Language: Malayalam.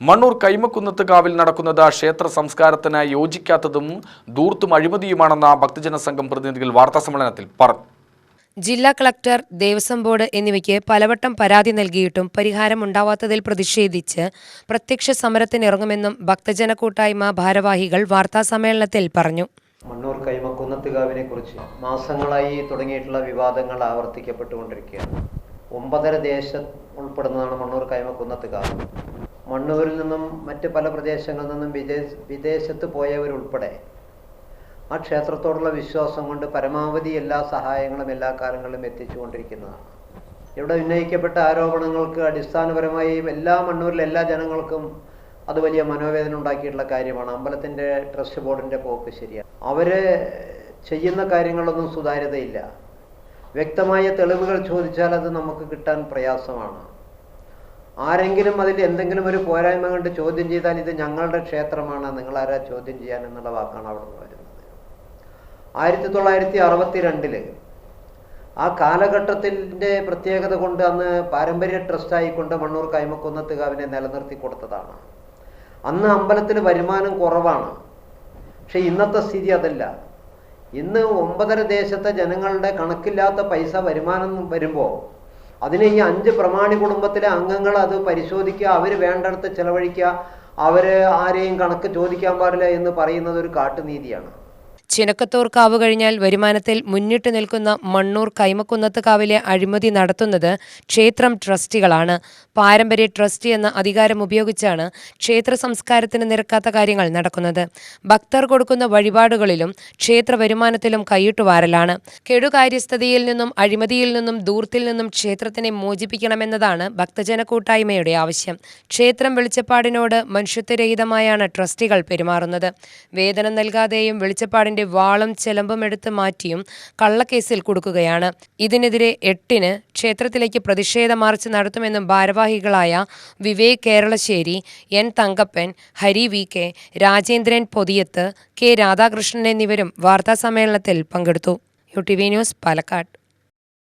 മണ്ണൂർ കൈമക്കുന്നത്ത് കാവിൽ നടക്കുന്നത് ക്ഷേത്ര സംസ്കാരത്തിന് യോജിക്കാത്തതും ദൂർത്തും അഴിമതിയുമാണെന്ന ഭക്തജന സംഘം പ്രതിനിധികൾ വാർത്താസമ്മേളനത്തിൽ പറഞ്ഞു. ജില്ലാ കളക്ടർ ദേവസ്വം ബോർഡ് എന്നിവയ്ക്ക് പലവട്ടം പരാതി നൽകിയിട്ടും പരിഹാരമുണ്ടാവാത്തതിൽ പ്രതിഷേധിച്ച് പ്രത്യക്ഷ സമരത്തിനിറങ്ങുമെന്നും ഭക്തജന കൂട്ടായ്മ ഭാരവാഹികൾ വാർത്താസമ്മേളനത്തിൽ പറഞ്ഞു. മണ്ണൂർ കൈമക്കുന്നത്തുകാവിനെ കുറിച്ച് മാസങ്ങളായി തുടങ്ങിയിട്ടുള്ള വിവാദങ്ങൾ ആവർത്തിക്കപ്പെട്ടുകൊണ്ടിരിക്കുകയാണ്. ഒമ്പതര ദേശം ഉൾപ്പെടുന്നതാണ് മണ്ണൂർ കൈമക്കുന്നത്തുകാവ് മണ്ണൂരിൽ നിന്നും മറ്റ് പല പ്രദേശങ്ങളിൽ നിന്നും വിദേശ വിദേശത്ത് പോയവരുൾപ്പെടെ ആ ക്ഷേത്രത്തോടുള്ള വിശ്വാസം കൊണ്ട് പരമാവധി എല്ലാ സഹായങ്ങളും എല്ലാ കാലങ്ങളിലും എത്തിച്ചുകൊണ്ടിരിക്കുന്നതാണ്. ഇവിടെ ഉന്നയിക്കപ്പെട്ട ആരോപണങ്ങൾക്ക് അടിസ്ഥാനപരമായി എല്ലാ മണ്ണൂരിലെ എല്ലാ ജനങ്ങൾക്കും അത് വലിയ മനോവേദന ഉണ്ടാക്കിയിട്ടുള്ള കാര്യമാണ്. അമ്പലത്തിന്റെ ട്രസ്റ്റ് ബോർഡിന്റെ പോക്ക് ശരിയാണ്. അവർ ചെയ്യുന്ന കാര്യങ്ങളൊന്നും സുതാര്യതയില്ല. വ്യക്തമായ തെളിവുകൾ ചോദിച്ചാൽ അത് നമുക്ക് കിട്ടാൻ പ്രയാസമാണ്. ആരെങ്കിലും അതിൽ എന്തെങ്കിലും ഒരു പോരായ്മ കണ്ട് ചോദ്യം ചെയ്താൽ ഇത് ഞങ്ങളുടെ ക്ഷേത്രമാണ് നിങ്ങൾ ആരാ ചോദ്യം ചെയ്യാൻ എന്നുള്ള വാക്കാണ് അവിടെ നിന്ന് വരുന്നത്. ആയിരത്തി തൊള്ളായിരത്തി അറുപത്തി രണ്ടിൽ ആ കാലഘട്ടത്തിന്റെ പ്രത്യേകത കൊണ്ട് അന്ന് പാരമ്പര്യ ട്രസ്റ്റായിക്കൊണ്ട് മണ്ണൂർ കൈമക്കുന്നത്തുകാവിനെ നിലനിർത്തി കൊടുത്തതാണ്. അന്ന് അമ്പലത്തിന് വരുമാനം കുറവാണ്. പക്ഷെ ഇന്നത്തെ സ്ഥിതി അതല്ല. ഇന്ന് ഒമ്പതര ദേശത്തെ ജനങ്ങളുടെ കണക്കില്ലാത്ത പൈസ വരുമാനം വരുമ്പോൾ അതിനെ ഈ അഞ്ച് പ്രമാണി കുടുംബത്തിലെ അംഗങ്ങൾ അത് പരിശോധിക്കുക അവർ വേണ്ടടുത്ത് ചെലവഴിക്കുക അവർ ആരെയും കണക്ക് ചോദിക്കാൻ പാടില്ല എന്ന് പറയുന്നത് ഒരു കാട്ടുനീതിയാണ്. ചിനക്കത്തൂർ കാവ് കഴിഞ്ഞാൽ വരുമാനത്തിൽ മുന്നിട്ട് നിൽക്കുന്ന മണ്ണൂർ കൈമക്കുന്നത്ത് കാവിലെ അഴിമതി നടത്തുന്നത് ക്ഷേത്രം ട്രസ്റ്റികളാണ്. പാരമ്പര്യ ട്രസ്റ്റ് എന്ന അധികാരം ഉപയോഗിച്ചാണ് ക്ഷേത്ര സംസ്കാരത്തിന് നിരക്കാത്ത കാര്യങ്ങൾ നടക്കുന്നത്. ഭക്തർ കൊടുക്കുന്ന വഴിപാടുകളിലും ക്ഷേത്ര വരുമാനത്തിലും കൈയിട്ടുവാരലാണ് കെടുകാര്യസ്ഥതയിൽ നിന്നും അഴിമതിയിൽ നിന്നും ദൂർത്തിൽ നിന്നും ക്ഷേത്രത്തിനെ മോചിപ്പിക്കണമെന്നതാണ് ഭക്തജന കൂട്ടായ്മയുടെ ആവശ്യം. ക്ഷേത്രം വെളിച്ചപ്പാടിനോട് മനുഷ്യത്വരഹിതമായാണ് ട്രസ്റ്റികൾ പെരുമാറുന്നത്. വേതനം നൽകാതെയും വെളിച്ചപ്പാടിന്റെ വാളും ചെലമ്പും എടുത്ത് മാറ്റിയും കള്ളക്കേസിൽ കൊടുക്കുകയാണ്. ഇതിനെതിരെ എട്ടിന് ക്ഷേത്രത്തിലേക്ക് പ്രതിഷേധ മാർച്ച് നടത്തുമെന്നും ഭാരവാഹികളായ Vivek Keralassery N Thankappan Hari V K Rajendran Pothiyath K Radhakrishnan എന്നിവരും വാർത്താസമ്മേളനത്തിൽ പങ്കെടുത്തു. U T V news Palakkad.